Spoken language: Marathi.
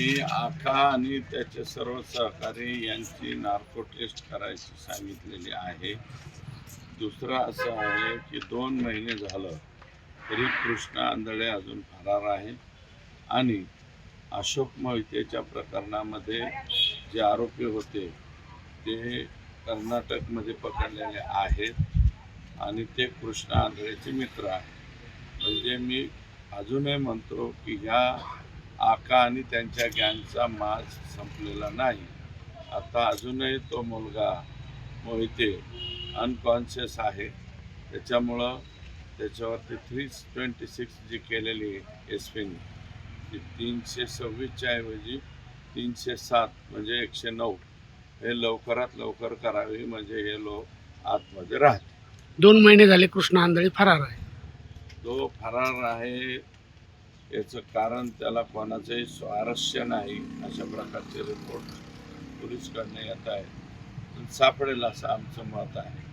मी आका आणि त्याचे सर्व सहकारी यांची नार्को टेस्ट करायची सांगितलेली आहे. दुसरं असं आहे की दोन महिने झालं तरी कृष्णा आंधळे अजून फरार आहे आणि अशोक मोहितेच्या प्रकरणामध्ये जे आरोपी होते ते कर्नाटकमध्ये पकडलेले आहेत आणि ते कृष्णा आंधळेचे मित्र आहेत. म्हणजे मी अजूनही म्हणतो की ह्या आका आणि त्यांच्या गँगचा माज संपलेला नाही. आता अजूनही तो मुलगा मोहिते अनकॉन्शियस आहे. त्याच्यामुळं त्याच्यावरती थ्री ट्वेंटी सिक्स जी केलेली एस पीने ती तीनशे सव्वीसच्या ऐवजी तीनशे सात म्हणजे एकशे नऊ. हे लवकरात लवकर करावे म्हणजे हे लोक आतमध्ये राहतील. दोन महिने झाले कृष्ण आंधळी फरार आहे. तो फरार आहे याचं कारण त्याला कोणाचंही स्वारस्य नाही अशा प्रकारचे रिपोर्ट पोलीसकडनं येत आहे सापडेल असं आमचं मत आहे.